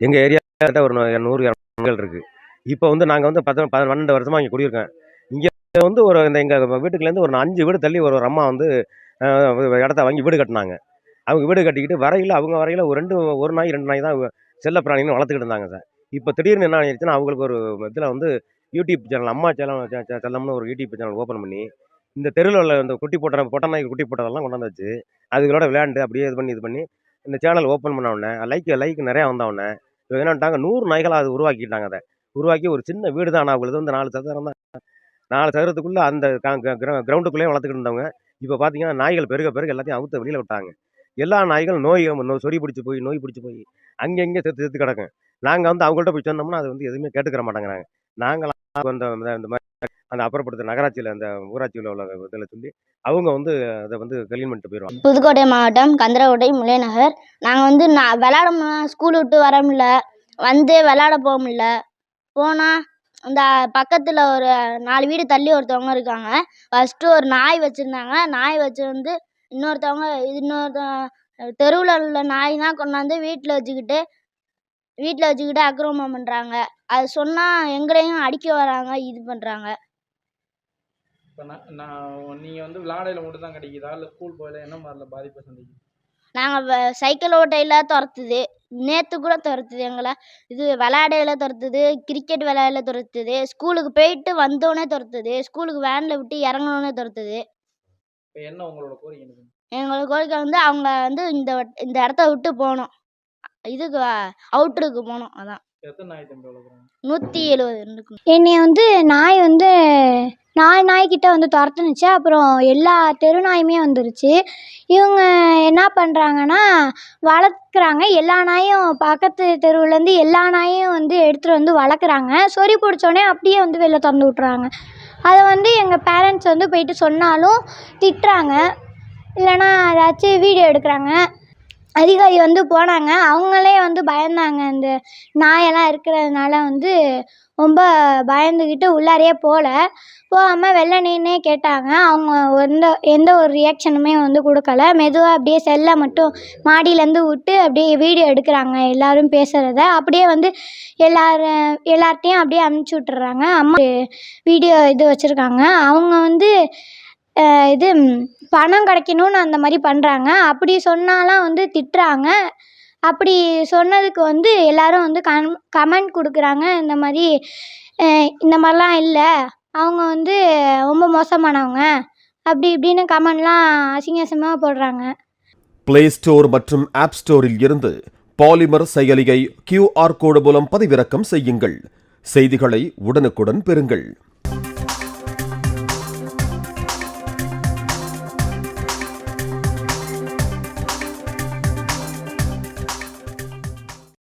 எங்கள் ஏரியா ஒரு நூ- நூறு இரநூறு இருக்குது இப்போ வந்து நாங்கள் வந்து பத்து பன்னெண்டு வருஷமாக இங்கே குடியிருக்கேன் இங்கே வந்து ஒரு இந்த எங்கள் வீட்டுக்குலேருந்து ஒரு அஞ்சு வீடு தள்ளி ஒரு ஒரு அம்மா வந்து இடத்த வாங்கி வீடு கட்டினாங்க. அவங்க வீடு கட்டிக்கிட்டு வரையில் அவங்க வரையில் ஒரு ரெண்டு ஒரு நாய் ரெண்டு நாய் தான் செல்ல பிராணின்னு வளர்த்துக்கிட்டு இருந்தாங்க சார். இப்போ திடீர்னு என்ன ஆயிடுச்சுன்னா அவங்களுக்கு ஒரு இதில் வந்து யூடியூப் சேனல் அம்மா சேனல் செல்லம்னு ஒரு யூடியூப் சேனல் ஓப்பன் பண்ணி இந்த தெருவில் உள்ள இந்த குட்டி போட்ட பொட்ட நாய் குட்டி போட்டதெல்லாம் கொண்டாந்து வச்சு அதுகளோட விளையாண்டு அப்படியே இது பண்ணி இது பண்ணி இந்த சேனல் ஓப்பன் பண்ண உடனே லைக் லைக் நிறையா வந்த இவங்க என்ன பண்ணிட்டாங்க? நூறு நாய்களை அது உருவாக்கிட்டாங்க அதை. உருவாக்கி ஒரு சின்ன வீடு தான். ஆனால் அவங்களுக்கு வந்து நாலு சதுரம் தான். நாலு சதுரத்துக்குள்ளே அந்த கிரவுண்டுக்குள்ளேயே வளர்த்துக்கிட்டு இருந்தவங்க. இப்போ பார்த்தீங்கன்னா நாய்கள் பெருக பெருக எல்லாத்தையும் அவுத்த வெளியில் விட்டாங்க. எல்லா நாய்களும் நோய் சொறி பிடிச்சி போய் நோய் பிடிச்சி போய் அங்கங்கே செத்து செத்து கிடக்கும். நாங்கள் வந்து அவங்கள்ட்ட போய் சொன்னோம்னா அது வந்து எதுவுமே கேட்டுக்கிற மாட்டேங்கிறாங்க. நாங்களாம் அந்த இந்த மாதிரி அந்த அப்புறப்படுத்த நகராட்சியில் அந்த ஊராட்சியில் உள்ள இதில் சொல்லி அவங்க வந்து அதை வந்து கிளீன் பண்ணிட்டு போயிடுவாங்க புதுக்கோட்டை மாவட்டம் கந்தரகோட்டை முல்லைநகர். நாங்கள் வந்து நான் விளாட ஸ்கூல் விட்டு வர முடியல. வந்து விளாட போக முடியல. போனால் இந்த பக்கத்தில் ஒரு நாலு வீடு தள்ளி ஒருத்தவங்க இருக்காங்க. ஃபஸ்ட்டு ஒரு நாய் வச்சுருந்தாங்க. நாய் வச்சு வந்து இன்னொருத்தவங்க இன்னொருத்த தெருவில் உள்ள நாய் தான் கொண்டாந்து வீட்டில் வச்சுக்கிட்டு வீட்டில் வச்சுக்கிட்டு அக்கிரமம் பண்ணுறாங்க அது சொன்னால் எங்களையும் அடிக்க வராங்க இது பண்ணுறாங்க இப்போ நான் நான் நீங்கள் வந்து விளாடையில் மட்டும் தான் கிடைக்குதா? இல்லை ஸ்கூல் போகல என்ன மாதிரில பாதிப்பை சந்திக்குது? நாங்கள் சைக்கிள் ஓட்டையில் துரத்துது. நேற்று கூட துரத்துது எங்களை. இது விளையாடையில துரத்துது கிரிக்கெட் விளையாடையில துரத்துது. ஸ்கூலுக்கு போயிட்டு வந்தோடனே துரத்துது. ஸ்கூலுக்கு வேனில் விட்டு இறங்கினோடனே துரத்துது. இப்போ என்ன உங்களோட கோரிக்கை எனக்கு? எங்களோட கோரிக்கை வந்து அவங்க வந்து இந்த வட்- இந்த இடத்த விட்டு போகணும். இதுக்கு அவுட்டருக்கு போகணும். அதான். எத்தனை நாய் தம்பி வளர்க்குறாங்க? நூற்றி எழுபது இருக்கு என்னைய வந்து நாய் வந்து நாலு நாய்க்கிட்ட வந்து துரத்துனுச்சு. அப்புறம் எல்லா தெரு நாயுமே வந்துருச்சு. இவங்க என்ன பண்ணுறாங்கன்னா வளர்க்குறாங்க. எல்லா நாயும் பக்கத்து தெருவுலேருந்து எல்லா நாயும் வந்து எடுத்துகிட்டு வந்து வளர்க்குறாங்க. சொறி பிடிச்சோன்னே அப்படியே வந்து வெளில திறந்து விட்றாங்க அதை வந்து எங்கள் பேரண்ட்ஸ் வந்து போயிட்டு சொன்னாலும் திட்டுறாங்க. இல்லைன்னா ஏதாச்சும் வீடியோ எடுக்கிறாங்க. அதிகாரி வந்து போனாங்க. அவங்களே வந்து பயந்தாங்க. இந்த நாயெல்லாம் இருக்கிறதுனால வந்து ரொம்ப பயந்துக்கிட்டு உள்ளாரையே போகல போகாமல் வெளில நின்னே கேட்டாங்க. அவங்க எந்த எந்த ஒரு ரியாக்ஷனுமே வந்து கொடுக்கல. மெதுவாக அப்படியே செல்லை மட்டும் மாடியிலேருந்து விட்டு அப்படியே வீடியோ எடுக்கிறாங்க. எல்லோரும் பேசுகிறத அப்படியே வந்து எல்லாரும் எல்லார்ட்டையும் அப்படியே அனுப்பிச்சி விட்டுறாங்க. அம்மா வீடியோ இது வச்சுருக்காங்க. அவங்க வந்து இது பணம் கிடைக்கணும்னு அந்த மாதிரி பண்ணுறாங்க அப்படி சொன்னாலாம் வந்து திட்டுறாங்க. அப்படி சொன்னதுக்கு வந்து எல்லாரும் வந்து கம் கமெண்ட் கொடுக்குறாங்க. இந்த மாதிரி இந்த மாதிரிலாம் இல்லை. அவங்க வந்து ரொம்ப மோசமானவங்க. அப்படி இப்படின்னு கமெண்ட்லாம் அசிங்க அசிங்கமாக போடுறாங்க. பிளே ஸ்டோர் மற்றும் ஆப் ஸ்டோரில் இருந்து பாலிமர் செயலியை கியூஆர் கோடு மூலம் பதிவிறக்கம் செய்யுங்கள். செய்திகளை உடனுக்குடன் பெறுங்கள்.